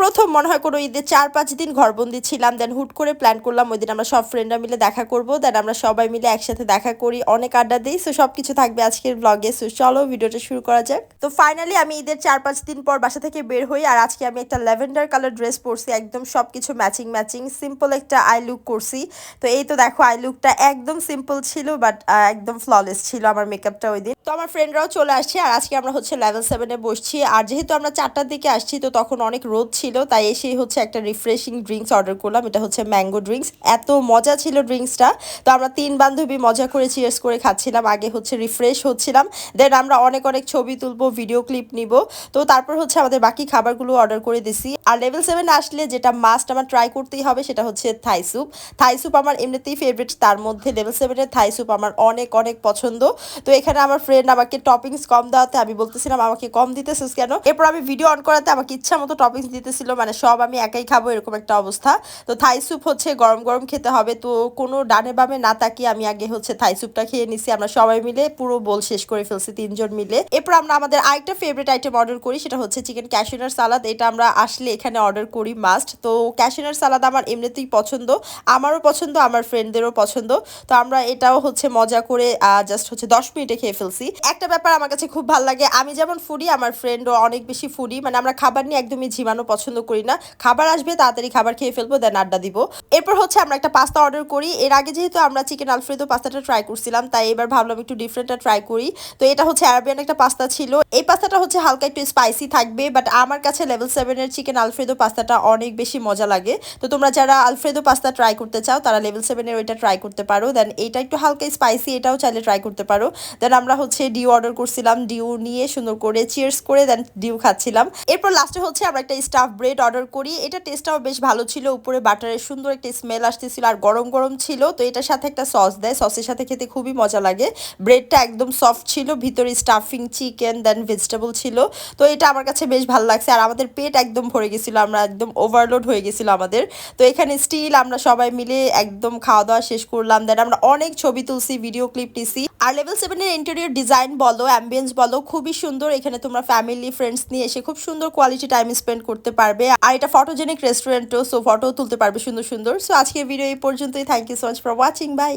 প্রথম মনে হয় কোনো ঈদের চার পাঁচ দিন ঘরবন্দি ছিলাম দেন হুট করে প্ল্যান করলাম ওই দিন আমরা সব ফ্রেন্ডরা মিলে দেখা করব দেন আমরা সবাই মিলে একসাথে দেখা করি, অনেক আড্ডা দিই সো সব কিছু থাকবে আজকের ব্লগে সো চলো ভিডিওটা শুরু করা যাক। তো ফাইনালি আমি ঈদের চার পাঁচ দিন পর বাসা থেকে বের হই, আর আজকে আমি একটা ল্যাভেন্ডার কালার ড্রেস পরছি, একদম সব কিছু ম্যাচিং ম্যাচিং সিম্পল একটা আই লুক করছি। তো এই তো দেখো আই লুকটা একদম সিম্পল ছিল বাট একদম ফ্ললেস ছিল আমার মেকআপটা ওই দিন। তো আমার ফ্রেন্ডরাও চলে আসছে, আর আজকে আমরা হচ্ছে লেভেল সেভেনে বসছি, আর যেহেতু আমরা চারটার দিকে আসছি, তো তখন অনেক রোদ ছিল। তাই এসেই হচ্ছে একটা রিফ্রেশিং ড্রিঙ্কস অর্ডার করলাম। এটা হচ্ছে ম্যাঙ্গো ড্রিঙ্কস এত মজা ছিল ড্রিঙ্কসটা তো আমরা তিন বান্ধবী মজা করে চিয়ার্স করে খাচ্ছিলাম। আগে হচ্ছে রিফ্রেশ হচ্ছিলাম। দেন আমরা অনেক অনেক ছবি তুলবো ভিডিও ক্লিপ নিব। তো তারপর হচ্ছে আমাদের বাকি খাবারগুলো অর্ডার করে দিছি। আর লেভেল সেভেন আসলে যেটা মাস্ট আমার ট্রাই করতেই হবে, সেটা হচ্ছে থাই স্যুপ থাই স্যুপ আমার এমনিতেই ফেভারিট তার মধ্যে লেভেল সেভেনের থাই স্যুপ আমার অনেক অনেক পছন্দ। তো এখানে আমার ফ্রেন্ড আমাকে টপিংস কম দেওয়াতে, আমি বলতেছিলাম, আমাকে কম দিতেছিস কেন? এরপর আমি ভিডিও অন করাতে আমাকে ইচ্ছা মতো টপিংস দিতেছিল মানে সব আমি একাই খাব, এরকম একটা অবস্থা। তো থাই স্যুপ হচ্ছে গরম গরম খেতে হবে। তো কোনো ডানে বামে না তাকিয়ে আমি আগে হচ্ছে থাই স্যুপটা খেয়ে নিছি। আমরা সবাই মিলে পুরো বোল শেষ করে ফেলছি তিনজন মিলে। এরপর আমরা আমাদের আরেকটা ফেভারিট আইটেম অর্ডার করি, সেটা হচ্ছে চিকেন ক্যাশনার সালাদ এটা আমরা আসলে এখানে অর্ডার করি মাস্ট তো ক্যাশনার সালাদ আমার এমনিতেই পছন্দ। আমারও পছন্দ, আমার ফ্রেন্ডদেরও পছন্দ। তো আমরা এটাও হচ্ছে মজা করে জাস্ট হচ্ছে দশ মিনিটে খেয়ে ফেলছি। একটা ব্যাপার আমার কাছে খুব ভালো লাগে, আমি যেমন ফুডি আমার ফ্রেন্ডও অনেক বেশি ফুডি মানে আমরা খাবার নিয়ে একদমই ঝিমানো পছন্দ করি না। খাবার আসবে, তাড়াতাড়ি খাবার খেয়ে ফেলব দেন আড্ডা দিব। এরপর হচ্ছে আমরা একটা পাস্তা অর্ডার করি। এর আগে যেহেতু আমরা চিকেন আলফ্রেদো পাস্তাটা ট্রাই করছিলাম, তাই এবার ভাবলাম একটু ডিফারেন্টটা ট্রাই করি। তো এটা হচ্ছে অ্যারাবিয়ান একটা পাস্তা ছিল। এই পাস্তাটা হচ্ছে হালকা একটু স্পাইসি থাকবে বাট আমার কাছে লেভেল সেভেনের চিকেন আলফ্রেদো পাস্তাটা অনেক বেশি মজা লাগে। তো তোমরা যারা আলফ্রেদো পাস্তা ট্রাই করতে চাও, তারা লেভেল সেভেনের ওইটা ট্রাই করতে পারো। দেন এটা একটু হালকা স্পাইসি এটাও চাইলে ট্রাই করতে পারো। দেন আমরা হচ্ছে ডিউ অর্ডার করছিলাম। ডিউ নিয়ে সুন্দর করে চিয়ার্স করে দেন ডিউ খাচ্ছিলাম। এরপর লাস্টে হচ্ছে আমরা একটা স্টাফ ব্রেড অর্ডার করি। এটা টেস্টটাও বেশ ভালো ছিল, উপরে বাটারের সুন্দর একটা স্মেল আসতেছিল আর গরম গরম ছিল, তো এটার সাথে একটা সস দেয়। সসের সাথে খেতে খুবই মজা লাগে। ব্রেডটা একদম সফট ছিল, ভিতরে স্টাফিং চিকেন দেন ভেজিটেবল ছিল। তো এটা আমার কাছে বেশ ভালো লাগছে আর আমাদের পেট একদম ভরে গেছিল, আমরা একদম ওভারলোড হয়ে গেছিল আমাদের। তো এখানে স্টিল আমরা সবাই মিলে একদম খাওয়া দাওয়া শেষ করলাম। দেন আমরা অনেক ছবি তুলছি ভিডিও ক্লিপ নিছি। আর লেভেল সেভেনের ইন্টেরিয়র ডিজাইন বলো অ্যাম্বিয়েন্স বলো, খুবই সুন্দর। এখানে তোমরা ফ্যামিলি ফ্রেন্ডস নিয়ে এসে খুব সুন্দর কোয়ালিটি টাইম স্পেন্ড করতে পারবে। আর এটা ফটোজেনিক রেস্টুরেন্টও সো ফটো তুলতে পারবে সুন্দর সুন্দর। সো আজকে ভিডিও এই পর্যন্তই। Thank you so much for watching bye